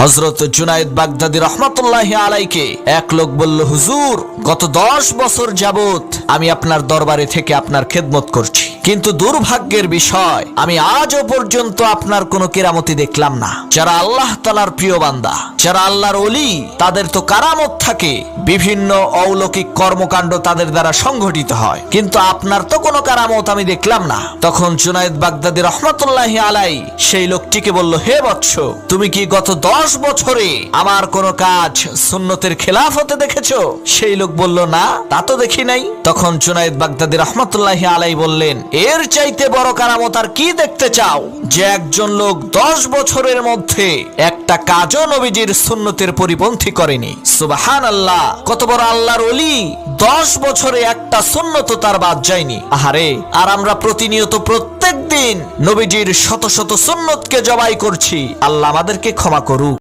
হজরত জুনায়দ বাগদাদি রহমতুল্লাহ আলাইকে এক লোক বলল, হুজুর, গত দশ বছর যাবত আমি আপনার দরবারে থেকে আপনার খেদমত করছি। কিন্তু দুর্ভাগ্যের বিষয়, আমি আজও পর্যন্ত আপনার কোনো কেরামতি দেখলাম না। যারা আল্লাহ তালার প্রিয় বান্দা, যারা আল্লাহর অলি তাদের তো কারামত থাকে। বিভিন্ন অলৌকিক কর্মকাণ্ড তাদের দ্বারা সংঘটিত হয়। কিন্তু আপনার তো কোনো কারামত আমি দেখলাম না। তখন জুনাইদ বাগদাদি রহমতুল্লাহ আলাই সেই লোকটিকে বলল, হে বৎস, তুমি কি গত দশ বছরে আমার কোনো কাজ সুন্নতের খেলাফ হতে দেখেছ? সেই লোক বলল, না, তা তো দেখি নাই। তখন জুনাইদ বাগদাদি রহমতুল্লাহ আলাই বললেন এর চাইতে বড় কারামত আর কি দেখতে চাও? যে একজন লোক দশ বছরের মধ্যে একটা কাজও নবীজির সুন্নতের পরিপন্থী করেনি। সুবাহান আল্লাহ কত বড় আল্লাহর অলি দশ বছরে একটা সুন্নত তার বাদ যায়নি। আহারে, আর আমরা প্রতিনিয়ত প্রত্যেক দিন নবীজির শত শত সুন্নতকে জবাই করছি। আল্লাহ আমাদেরকে ক্ষমা করুক।